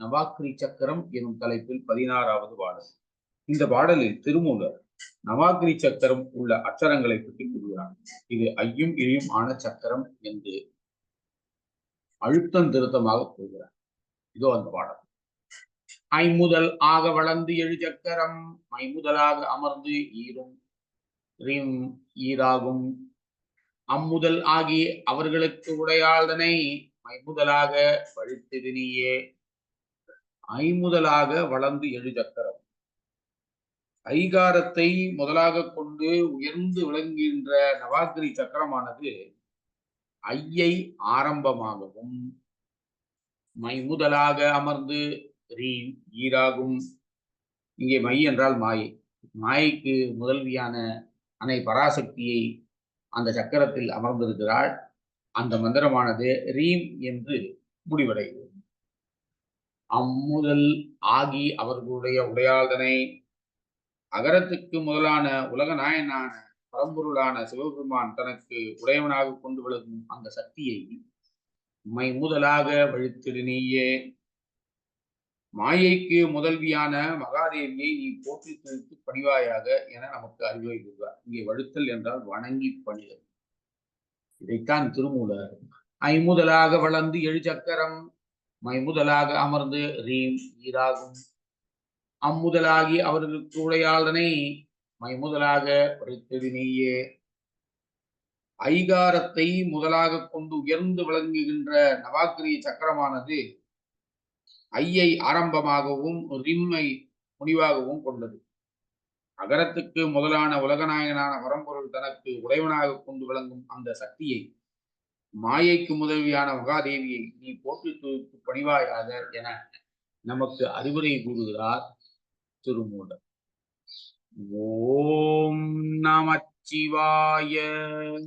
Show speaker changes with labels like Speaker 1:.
Speaker 1: நவாக்கிரி சக்கரம் எனும் தலைப்பில் பதினாறாவது பாடல். இந்த பாடலில் திருமூலர் நவாக்கிரி சக்கரம் உள்ள அச்சரங்களை பற்றி கூறுகிறார். இது ஐயும் இழியும் ஆன சக்கரம் என்று அழுத்தம் திருத்தமாக கூறுகிறார். இதோ அந்த பாடல். ஐமுதல் ஆக வளர்ந்து எழு சக்கரம் மைமுதலாக அமர்ந்து ஈரும் ரீம் ஈராகும். அம்முதல் ஆகி அவர்களுக்கு உடையாளனை மைமுதலாக வழித்தது ஐமுதலாக வளர்ந்து எழு சக்கரம் ஐகாரத்தை முதலாக கொண்டு உயர்ந்து விளங்குகின்ற நவாகிரி சக்கரமானது ஐயை ஆரம்பமாகவும் மைமுதலாக அமர்ந்து ரீம் ஈராகும். இங்கே மை என்றால் மாயை. மாயைக்கு முதல்வியான அன்னை பராசக்தியை அந்த சக்கரத்தில் அமர்ந்திருக்கிறாள். அந்த மந்திரமானது ரீம் என்று முடிவடைகிறது. அம்முதல் ஆகி அவர்களுடைய உடையாதனை அகரத்துக்கு முதலான உலக நாயனான பரம்பொருளான சிவபெருமான் தனக்கு உடையவனாக கொண்டு விளங்கும் அந்த சக்தியை மை முதலாக வழித்திரு நீயே. மாயைக்கு முதல்வியான மகாதேவியை நீ போற்றி திருத்து பணிவாயாக என நமக்கு அறிவுறுகிறார் இங்கே வழுத்தல் என்றால் வணங்கி பணிதல் இதைத்தான் திருமூலர் ஐமுதலாக வளர்ந்து எழுச்சக்கரம் மைமுதலாக அமர்ந்து ரீம் ஈராகும். அம்முதலாகி அவர்களுக்கு உடையாளனை மைமுதலாக படைத்தது நீயே. ஐகாரத்தை முதலாக கொண்டு உயர்ந்து விளங்குகின்ற நவாக்கிரி சக்கரமானது ஐயை ஆரம்பமாகவும் ரிம்மை முடிவாகவும் கொண்டது. அகரத்துக்கு முதலான உலகநாயகனான பரம்பொருள் தனக்கு உடையவனாக கொண்டு விளங்கும் அந்த சக்தியை மாயைக்கு முதல்வியான மகாதேவியை நீ போற்றி தூக்கு பணிவாயாதர் என நமக்கு அறிவுரை கூறுகிறார் திருமூலர். ஓம் நமச்சிவாய.